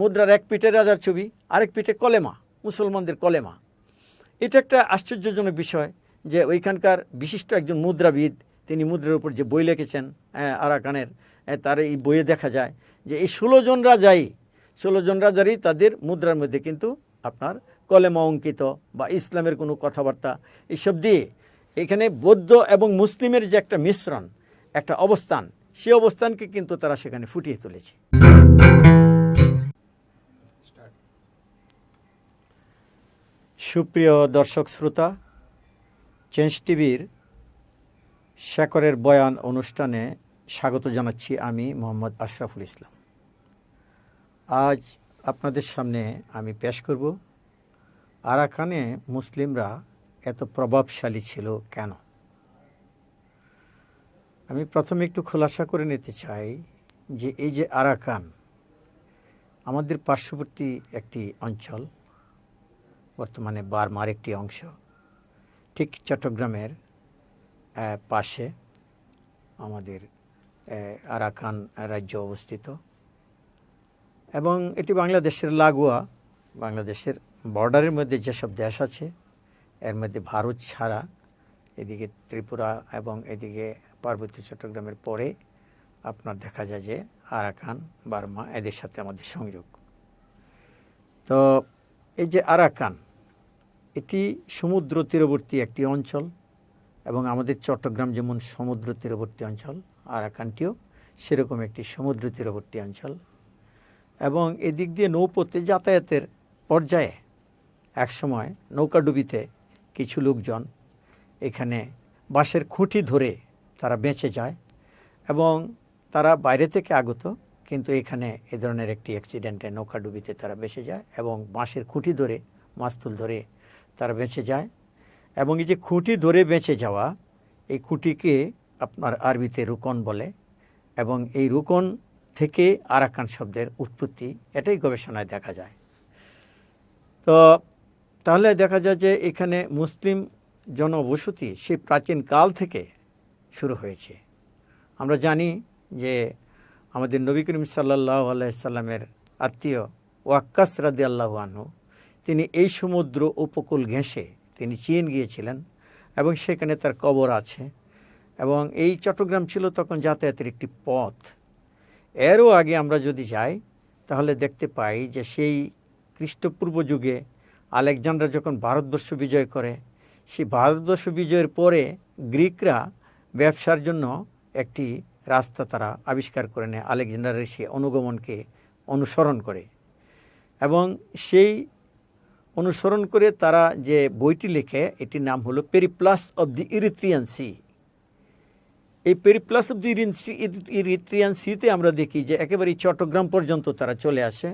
মুদ্রার এক পিঠে রাজার ছবি, আরেক পিঠে কলেমা, মুসলমানদের কলেমা। এটা একটা আশ্চর্যজনক বিষয় যে ওইখানকার বিশিষ্ট একজন মুদ্রাবিদ, তিনি মুদ্রার উপর যে বই লিখেছেন আরাকানের তার এই বইয়ে দেখা যায় যে এই ষোলো জন রাজাই, ষোলো জন রাজারই তাদের মুদ্রার মধ্যে কিন্তু আপনার কলেমা অঙ্কিত বা ইসলামের কোনো কথাবার্তা এইসব দিয়ে এখানে বৌদ্ধ এবং মুসলিমের যে একটা মিশ্রণ, একটা অবস্থান, সে অবস্থানকে কিন্তু তারা সেখানে ফুটিয়ে তুলেছে। সুপ্রিয় দর্শক শ্রোতা, চেঞ্জ টিভির শেখরের বয়ান অনুষ্ঠানে স্বাগত জানাচ্ছি আমি মোহাম্মদ আশরাফুল ইসলাম। আজ আপনাদের সামনে আমি পেশ করব, আরাকানে মুসলিমরা এত প্রভাবশালী ছিল কেন? আমি প্রথমে একটু খোলাসা করে নিতে চাই যে এই যে আরাকান, আমাদের পার্শ্ববর্তী একটি অঞ্চল বর্তমানে বার্মার একটি অংশ। ঠিক চট্টগ্রামের পাশে আমাদের আরাকান রাজ্য অবস্থিত। এবং এটি বাংলাদেশের লাগোয়া, বাংলাদেশের বর্ডারের মধ্যে যেসব দেশ আছে, এর মধ্যে ভারত ছাড়া এদিকে ত্রিপুরা এবং এদিকে পার্বত্য চট্টগ্রামের পরে আপনার দেখা যায় যে আরাকান, বার্মা এদের সাথে আমাদের সংযোগ। তো এই যে আরাকান এটি সমুদ্র তীরবর্তী একটি অঞ্চল এবং আমাদের চট্টগ্রাম যেমন সমুদ্র তীরবর্তী অঞ্চল, আরাকানটিও সেরকম একটি সমুদ্র তীরবর্তী অঞ্চল। এবং এদিক দিয়ে নৌপথে যাতায়াতের পর্যায়ে একসময় নৌকাডুবিতে কিছু লোকজন এখানে বাঁশের খুঁটি ধরে তারা বেঁচে যায় এবং তারা বাইরে থেকে আগত, কিন্তু এখানে এ ধরনের একটি অ্যাক্সিডেন্টে নৌকাডুবিতে তারা বেঁচে যায় এবং বাঁশের খুঁটি ধরে, মাস্তুল ধরে তারা বেঁচে যায় এবং এই যে খুঁটি ধরে বেঁচে যাওয়া, এই খুঁটিকে আপনার আরবিতে রুকন বলে এবং এই রুকন থেকে আরাকান শব্দের উৎপত্তি, এটাই গবেষণায় দেখা যায়। তো তাহলে দেখা যায় যে এখানে মুসলিম জনবসতি সেই প্রাচীন কাল থেকে শুরু হয়েছে। আমরা জানি যে আমাদের নবী করিম সাল্লাহ আলাইসাল্লামের আত্মীয় ওয়াক্কাস রাদি আল্লাহ আনহু তিনি এই সমুদ্র উপকূল ঘেঁষে তিনি চীন গিয়েছিলেন এবং সেখানে তার কবর আছে এবং এই চট্টগ্রাম ছিল তখন যাতায়াতের একটি পথ। এরও আগে আমরা যদি যাই, তাহলে দেখতে পাই যে সেই খ্রিস্টপূর্ব যুগে আলেকজান্ডার যখন ভারতবর্ষ বিজয় করে, সেই ভারতবর্ষ বিজয়ের পরে গ্রিকরা ব্যবসার জন্য একটি রাস্তা তারা আবিষ্কার করে নেয়, আলেকজান্ডারের সেই অনুগমনকে অনুসরণ করে। এবং সেই অনুসরণ করে তারা যে বইটি লেখে, এটির নাম হলো Periplus of the Erythraean Sea এই পেরিপ্লাস অব দি ইরিত্রিয়ান সিতে আমরা দেখি যে একেবারে চট্টগ্রাম পর্যন্ত তারা চলে আসে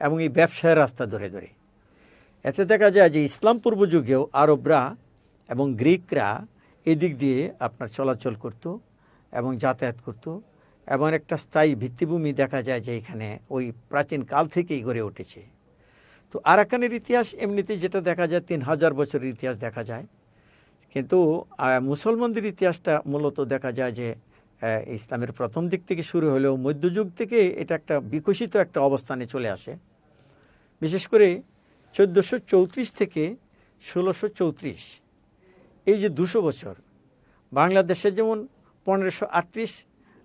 এবং এই ব্যবসায়ের রাস্তা ধরে ধরে। এতে দেখা যায় যে ইসলাম পূর্ব যুগেও আরবরা এবং গ্রিকরা এদিক দিয়ে আপনার চলাচল করত এবং যাতায়াত করত এবং একটা স্থায়ী ভিত্তিভূমি দেখা যায় যে এখানে ওই প্রাচীন কাল থেকেই গড়ে উঠেছে। তো আরাকানের ইতিহাস এমনিতে যেটা দেখা যায়, তিন হাজার বছরের ইতিহাস দেখা যায়। কিন্তু মুসলমানদের ইতিহাসটা মূলত দেখা যায় যে ইসলামের প্রথম দিক থেকে শুরু হলেও মধ্যযুগ থেকে এটা একটা বিকশিত একটা অবস্থানে চলে আসে। বিশেষ করে চোদ্দোশো চৌত্রিশ থেকে ষোলোশো চৌত্রিশ, এই যে দুশো বছর, বাংলাদেশে যেমন পনেরোশো আটত্রিশ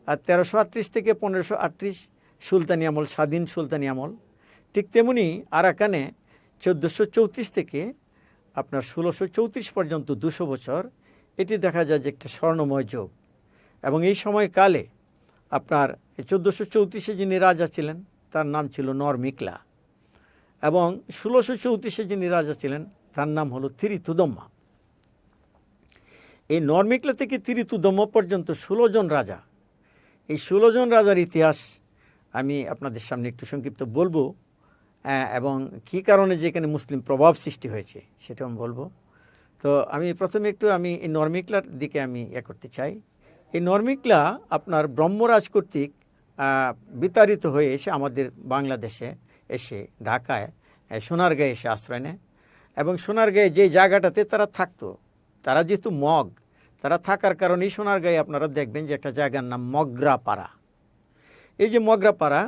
আর তেরোশো আটত্রিশ থেকে পনেরোশো আটত্রিশ সুলতানি আমল, স্বাধীন সুলতানি আমল ঠিক তেমনি আরাকানে চোদ্দোশো চৌত্রিশ থেকে আপনার ষোলোশো চৌত্রিশ পর্যন্ত দুশো বছর এটি দেখা যায় যে একটা স্বর্ণময় যুগ। এবং এই সময়কালে আপনার চোদ্দোশো চৌত্রিশে যিনি রাজা ছিলেন, তার নাম ছিল নরমিকলা এবং ষোলোশো চৌত্রিশে যিনি রাজা ছিলেন, তার নাম হলো থিরিতুদম্মা এই নরমিকলা থেকে তিরিতুদম্ম পর্যন্ত ষোলো জন রাজা। এই ষোলো জন রাজার ইতিহাস আমি আপনাদের সামনে একটু সংক্ষিপ্ত বলব। এবং কী কারণে যে এখানে মুসলিম প্রভাব সৃষ্টি হয়েছে সেটা আমি বলব। তো আমি প্রথমে একটু আমি এই নর্মিকলার দিকে আমি ইয়ে করতে চাই। এই নর্মিকলা আপনার ব্রহ্মরাজ কর্তৃক বিতাড়িত হয়ে এসে আমাদের বাংলাদেশে এসে, ঢাকায় সোনারগাঁয়ে এসে আশ্রয় নেয়। এবং সোনারগাঁয়ে যে জায়গাটাতে তারা থাকতো, তারা যেহেতু মগ, তারা থাকার কারণেই সোনারগাঁয়ে আপনারা দেখবেন যে একটা জায়গার নাম মগরাপাড়া। এই যে মগরাপাড়া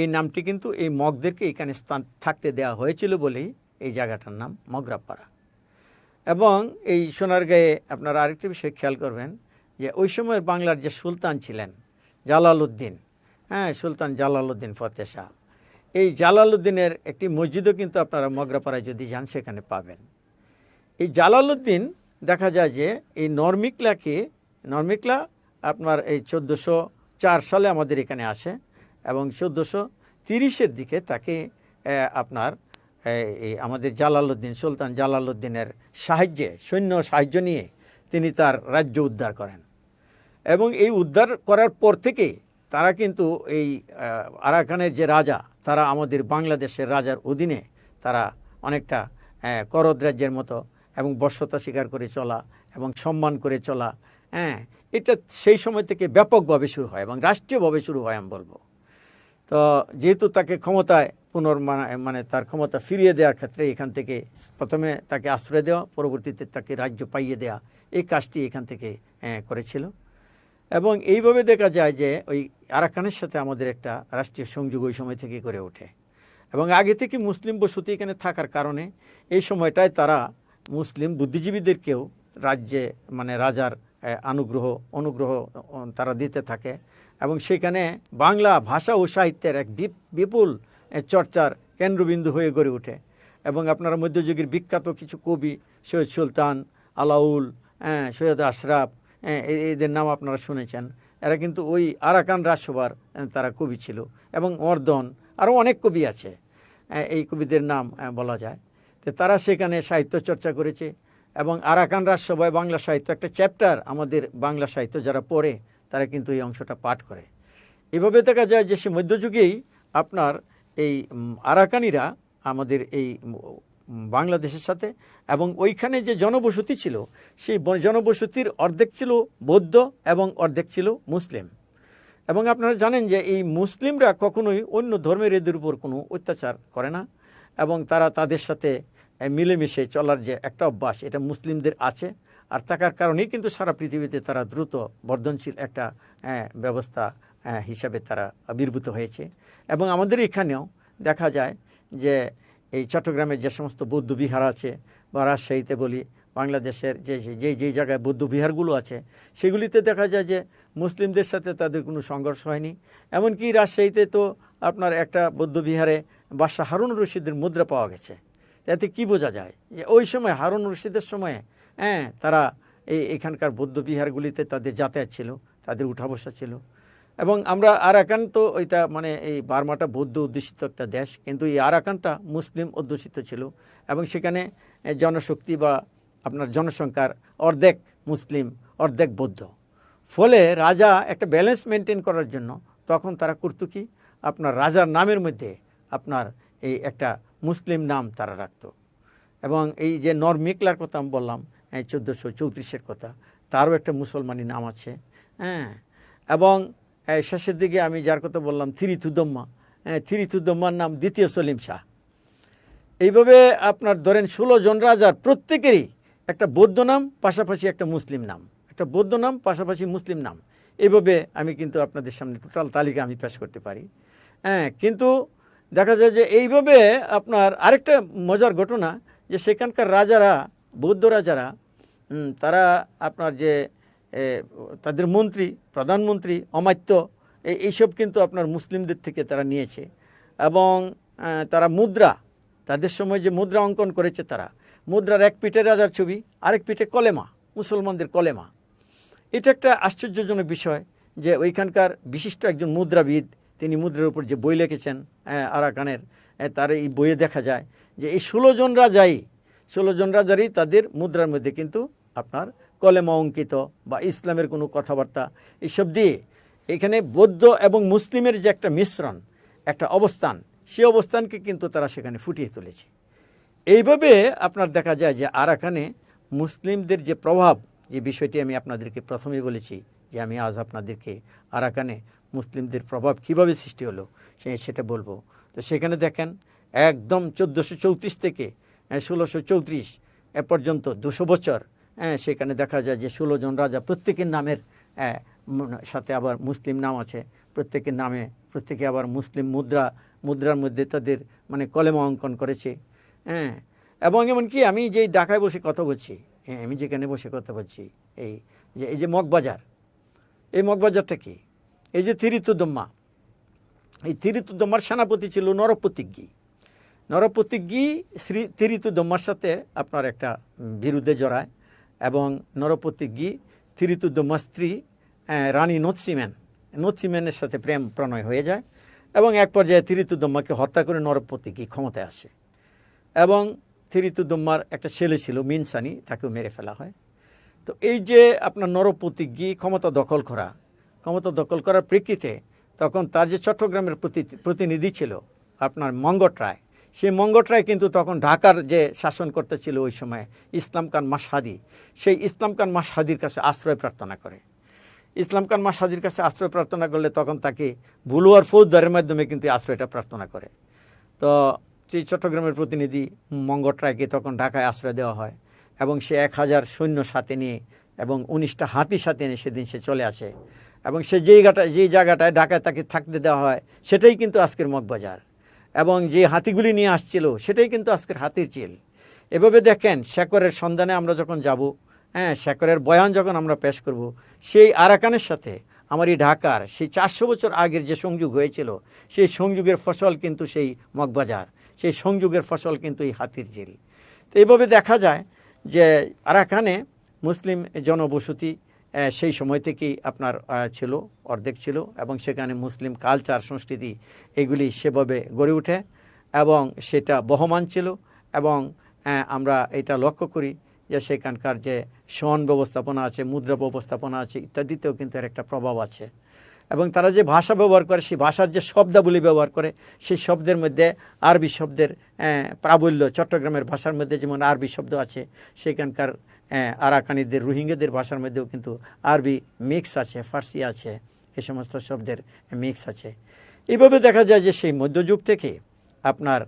এই নামটি কিন্তু এই মগদেরকে এখানে স্থান থাকতে দেওয়া হয়েছিল বলেই এই জায়গাটার নাম মগরাপাড়া। এবং এই সোনার সোনারগাঁয়ে আপনারা আরেকটি বিষয় খেয়াল করবেন যে ওই সময়ের বাংলার যে সুলতান ছিলেন, জালালউদ্দিন হ্যাঁ সুলতান জালালউদ্দিন ফতে শাহ, এই জালালউদ্দিনের একটি মসজিদও কিন্তু আপনারা মগরাপাড়ায় যদি যান সেখানে পাবেন। এই জালালউদ্দিন দেখা যায় যে এই নর্মিকলাকে, নর্মিকলা আপনার এই চোদ্দোশো চার সালে আমাদের এখানে আসে এবং চোদ্দোশো তিরিশের দিকে তাকে আপনার এই আমাদের জালালউদ্দিন, সুলতান জালালউদ্দিনের সাহায্যে, সৈন্য সাহায্য নিয়ে তিনি তার রাজ্য উদ্ধার করেন। এবং এই উদ্ধার করার পর থেকে তারা কিন্তু এই আরাকানের যে রাজা, তারা আমাদের বাংলাদেশের রাজার অধীনে তারা অনেকটা করদ রাজ্যের মতো এবং বর্ষতা স্বীকার করে চলা এবং সম্মান করে চলা হ্যাঁ এটা সেই সময় থেকে ব্যাপকভাবে শুরু হয় এবং রাষ্ট্রীয়ভাবে শুরু হয় আমি বলব। তো যেহেতু তাকে ক্ষমতায় পুনর্মানে মানে তার ক্ষমতা ফিরিয়ে দেওয়ার ক্ষেত্রে এখান থেকে প্রথমে তাকে আশ্রয় দেওয়া, পরবর্তীতে তাকে রাজ্য পাইয়ে দেওয়া এই কাজটি এখান থেকে করেছিল। এবং এইভাবে দেখা যায় যে ওই আরাকানের সাথে আমাদের একটা রাষ্ট্রীয় সংযোগ ওই সময় থেকে করে ওঠে। এবং আগে থেকে মুসলিম বসতি এখানে থাকার কারণে এই সময়টায় তারা মুসলিম বুদ্ধিজীবীদেরকেও রাজ্যে মানে রাজার অনুগ্রহ অনুগ্রহ তারা দিতে থাকে। এবং সেখানে বাংলা ভাষা ও সাহিত্যের এক বিপ- বিপুল চর্চার কেন্দ্রবিন্দু হয়ে গড়ে ওঠে। এবং আপনারা মধ্যযুগের বিখ্যাত কিছু কবি সৈয়দ সুলতান আলাউল হ্যাঁ, সৈয়দ আশরাফ হ্যাঁ, এদের নাম আপনারা শুনেছেন। এরা কিন্তু ওই আরাকান রাজসভার তারা কবি ছিল। এবং অর্দন আরও অনেক কবি আছে এই কবিদের নাম বলা যায়। তো তারা সেখানে সাহিত্য চর্চা করেছে এবং আরাকান রাজসভায় বাংলা সাহিত্য একটা চ্যাপ্টার আমাদের বাংলা সাহিত্য যারা পড়ে তারা কিন্তু এই অংশটা পাঠ করে। এভাবে দেখা যায় যে সে মধ্যযুগেই আপনার এই আরাকানিরা আমাদের এই বাংলাদেশের সাথে এবং ওইখানে যে জনবসতি ছিল, সেই জনবসতির অর্ধেক ছিল বৌদ্ধ এবং অর্ধেক ছিল মুসলিম। এবং আপনারা জানেন যে এই মুসলিমরা কখনোই অন্য ধর্মের এদের উপর কোনো অত্যাচার করে না এবং তারা তাদের সাথে মিলেমিশে চলার যে একটা অভ্যাস, এটা মুসলিমদের আছে। আর থাকার কারণেই কিন্তু সারা পৃথিবীতে তারা দ্রুত বর্ধনশীল একটা ব্যবস্থা হিসাবে তারা আবির্ভূত হয়েছে। এবং আমাদের এখানেও দেখা যায় যে এই চট্টগ্রামে যে সমস্ত বৌদ্ধ বিহার আছে বা রাজশাহীতে বলি, বাংলাদেশের যে, যে- যে জায়গায় বৌদ্ধ বিহারগুলো আছে, সেগুলিতে দেখা যায় যে মুসলিমদের সাথে তাদের কোনো সংঘর্ষ হয়নি। এমনকি রাজশাহীতে তো আপনার একটা বৌদ্ধ বিহারে বাদশাহ হারুন রশিদের মুদ্রা পাওয়া গেছে। এতে কি বোঝা যায় যে ওই সময় হারুন রশিদের সময়ে হ্যাঁ তারা এই এখানকার বৌদ্ধবিহারগুলিতে তাদের যাতায়াত ছিল, তাদের উঠা বসা ছিল। এবং আমরা আরাকান তো ওইটা মানে এই বার্মাটা বৌদ্ধ অধ্যুষিত একটা দেশ, কিন্তু এই আরাকানটা মুসলিম অধ্যুষিত ছিল। এবং সেখানে জনশক্তি বা আপনার জনসংখ্যার অর্ধেক মুসলিম, অর্ধেক বৌদ্ধ। ফলে রাজা একটা ব্যালেন্স মেনটেন করার জন্য তখন তারা করতো কি আপনার রাজার নামের মধ্যে আপনার এই একটা মুসলিম নাম তারা রাখতো। এবং এই যে নরমিকলার কথা আমি বললাম চোদ্দোশো চৌত্রিশের কথা। তারও একটা মুসলমানি নাম আছে হ্যাঁ। এবং শেষের দিকে আমি যার কথা বললাম, থিরিথুদম্মা। হ্যাঁ থিরিথুদম্মার নাম দ্বিতীয় সলিম শাহ। এইভাবে আপনার ধরেন ষোলো জন রাজার প্রত্যেকেরই একটা বৌদ্ধ নাম, পাশাপাশি একটা মুসলিম নাম। একটা বৌদ্ধ নাম, পাশাপাশি মুসলিম নাম। এইভাবে আমি কিন্তু আপনাদের সামনে টোটাল তালিকা আমি পেশ করতে পারি। হ্যাঁ কিন্তু দেখা যায় যে এইভাবে আপনার আরেকটা মজার ঘটনা যে সেখানকার রাজারা, বৌদ্ধ রাজারা তারা আপনার যে তাদের মন্ত্রী, প্রধানমন্ত্রী, অমাত্য এইসব কিন্তু আপনার মুসলিমদের থেকে তারা নিয়েছে। এবং তারা মুদ্রা, তাদের সময় যে মুদ্রা অঙ্কন করেছে তারা। মুদ্রার এক পিঠে রাজার ছবি, আরেক পিঠে কলেমা, মুসলমানদের কলেমা। এটা একটা আশ্চর্যজনক বিষয় যে ওইখানকার বিশিষ্ট একজন মুদ্রাবিদ, তিনি মুদ্রার উপর যে বই লিখেছেন আরাকানের তার এই বইয়ে দেখা যায় যে এই ষোলো জন রাজাই ষোলো জন রাজারই তাদের মুদ্রার মধ্যে কিন্তু আপনার কলেমা অঙ্কিত বা ইসলামের কোনো কথাবার্তা এইসব দিয়ে এখানে বৌদ্ধ এবং মুসলিমের যে একটা মিশ্রণ, একটা অবস্থান, সে অবস্থানকে কিন্তু তারা সেখানে ফুটিয়ে তুলেছে। এইভাবে আপনার দেখা যায় যে আরাকানে মুসলিমদের যে প্রভাব, যে বিষয়টি আমি আপনাদেরকে প্রথমেই বলেছি যে আমি আজ আপনাদেরকে আরাকানে মুসলিমদের প্রভাব কীভাবে সৃষ্টি হলো, সে সেটা বলব। তো সেখানে দেখেন, একদম চোদ্দোশো চৌত্রিশ থেকে ষোলোশো চৌত্রিশ এ পর্যন্ত দুশো বছর হ্যাঁ সেখানে দেখা যায় যে ষোলো জন রাজা প্রত্যেকের নামের আহ, সাথে আবার মুসলিম নাম আছে। প্রত্যেকের নামে প্রত্যেকে আবার মুসলিম মুদ্রা মুদ্রার মধ্যে তাদের মানে কলেমা অঙ্কন করেছে হ্যাঁ। এবং এমনকি আমি যেই ঢাকায় বসে কথা বলছি হ্যাঁ আমি যেখানে বসে কথা বলছি এই যে এই যে মগবাজার এই মগবাজারটা কি? এই যে তিরিতুদম্মা এই তিরিতুদম্মার সেনাপতি ছিল নরপ্রতিজ্ঞী নরপ্রতিজ্ঞী শ্রী তিরিতুদম্মার সাথে আপনার একটা বিরুদ্ধে জড়ায় এবং নরপ্রতিজ্ঞী তিরিতুদম্মার স্ত্রী রানী নৎসিমেন নৎসিমেনের সাথে প্রেম প্রণয় হয়ে যায় এবং এক পর্যায়ে তিরিতুদম্মাকে হত্যা করে নরপ্রতিজ্ঞী ক্ষমতায় আসে এবং থিরিতুদম্মার একটা ছেলে ছিল মিনসানি, তাকেও মেরে ফেলা হয়। তো এই যে আপনার নরপ্রতিজ্ঞী ক্ষমতা দখল করা, ক্ষমতা দখল করার প্রেক্ষিতে তখন তার যে চট্টগ্রামের প্রতি- প্রতিনিধি ছিল আপনার মঙ্গট রায় সেই মঙ্গট রায় কিন্তু তখন ঢাকার যে শাসন করতে ছিল ওই সময়, ইসলাম খান মাসহাদি সেই ইসলাম খান মাসহাদির কাছে আশ্রয় প্রার্থনা করে। ইসলাম খান মাসহাদির কাছে আশ্রয় প্রার্থনা করলে তখন তাকে বুলুয়ার ফৌজদারের মাধ্যমে কিন্তু আশ্রয়টা প্রার্থনা করে। তো সেই চট্টগ্রামের প্রতিনিধি মঙ্গট রায়কে তখন ঢাকায় আশ্রয় দেওয়া হয় এবং সে এক হাজার সৈন্য সাথে নিয়ে এবং উনিশটা হাতি সাথে নিয়ে সেদিন সে চলে আসে। এবং সে যেই জায়গাটা যেই জায়গাটায় ঢাকায় তাকে থাকতে দেওয়া হয়, সেটাই কিন্তু আজকের মগবাজার। এবং যে হাতিগুলি নিয়ে আসছিল, সেটাই কিন্তু আজকের হাতির চিল। এভাবে দেখেন শেকরের সন্ধানে আমরা যখন যাব হ্যাঁ শেকরের বয়ান যখন আমরা পেশ করব, সেই আরাকানের সাথে আমার এই ঢাকার সেই চারশো বছর আগের যে সংযোগ হয়েছিল, সেই সংযোগের ফসল কিন্তু সেই মগবাজার, সেই সংযোগের ফসল কিন্তু এই হাতির ঝিল তো এইভাবে দেখা যায় যে আরাকানে মুসলিম জনবসতি সেই সময় থেকেই আপনার ছিল, অর্ধেক ছিল এবং সেখানে মুসলিম কালচার সংস্কৃতি এগুলি সেভাবে গড়ে ওঠে এবং সেটা বহমান ছিল এবং আমরা এটা লক্ষ্য করি যে সেখানকার যে সন ব্যবস্থাপনা আছে, মুদ্রা ব্যবস্থাপনা আছে ইত্যাদিতেও কিন্তু এর একটা প্রভাব আছে। এবং তারা যে ভাষা ব্যবহার করে, সেই ভাষার যে শব্দাবলী ব্যবহার করে, সেই শব্দের মধ্যে আরবি শব্দের প্রাবল্য চট্টগ্রামের ভাষার মধ্যে যেমন আরবি শব্দ আছে, সেখানকার আরাকানিদের, রোহিঙ্গাদের ভাষার মধ্যেও কিন্তু আরবি মিক্স আছে, ফার্সি আছে, এ সমস্ত শব্দের মিক্স আছে। এইভাবে দেখা যায় যে সেই মধ্যযুগ থেকে আপনার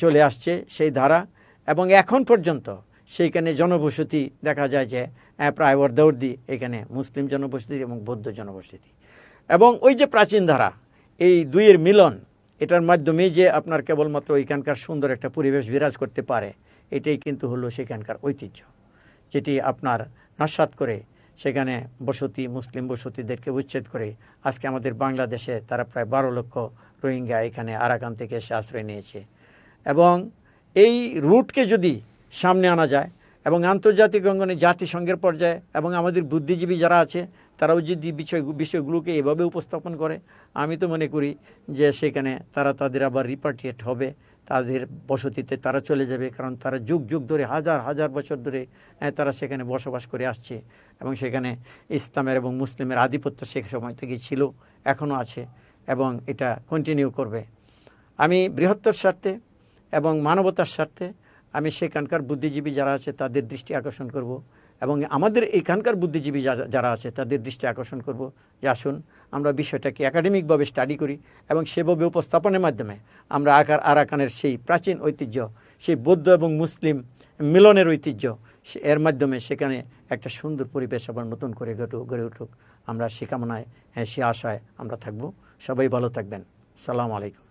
চলে আসছে সেই ধারা এবং এখন পর্যন্ত সেইখানে জনবসতি দেখা যায় যে প্রায় অর্ধাবর্ধি এখানে মুসলিম জনবসতি এবং বৌদ্ধ জনবসতি। এবং ওই যে প্রাচীন ধারা, এই দুইয়ের মিলন, এটার মাধ্যমে যে আপনার কেবলমাত্র এখানকার সুন্দর একটা পরিবেশ বিরাজ করতে পারে, এটাই কিন্তু হলো সেখানকার ঐতিহ্য। যেটি আপনার নস্বাত করে, সেখানে বসতি, মুসলিম বসতিদেরকে উচ্ছেদ করে, আজকে আমাদের বাংলাদেশে তারা প্রায় বারো লক্ষ রোহিঙ্গা এখানে আরাকান থেকে এসে আশ্রয় নিয়েছে। এবং এই রুটকে যদি সামনে আনা যায় এবং আন্তর্জাতিক অঙ্গনে জাতিসংঘের পর্যায়ে এবং আমাদের বুদ্ধিজীবী যারা আছে, তারাও যদি বিষয়, বিষয়গুলোকে এভাবে উপস্থাপন করে, আমি তো মনে করি যে সেখানে তারা তাদের আবার রিপার্টিয়েট হবে। তাদের বসতিতে তারা চলে যাবে কারণ তারা যুগ যুগ ধরে হাজার হাজার বছর ধরে আহ, তারা সেখানে বসবাস করে আসছে এবং সেখানে ইসলামের এবং মুসলিমের আধিপত্য সে সময় থেকে ছিল এখনও আছে এবং এটা কন্টিনিউ করবে। আমি বৃহত্তর স্বার্থে এবং মানবতার স্বার্থে আমি সেখানকার বুদ্ধিজীবী যারা আছে তাদের দৃষ্টি আকর্ষণ করব। এবং আমাদের এখানকার বুদ্ধিজীবী যারা আছে, তাদের দৃষ্টি আকর্ষণ করব। যে আসুন, আমরা বিষয়টাকে একাডেমিকভাবে স্টাডি করি এবং সেভাবে উপস্থাপনের মাধ্যমে আমরা আকার, আরাকানের সেই প্রাচীন ঐতিহ্য, সেই বৌদ্ধ এবং মুসলিম মিলনের ঐতিহ্য এর মাধ্যমে সেখানে একটা সুন্দর পরিবেশ আবার নতুন করে গড়ে গড়ে উঠুক। আমরা সে কামনায়, সে আশায় আমরা থাকব। সবাই ভালো থাকবেন। সালাম আলাইকুম।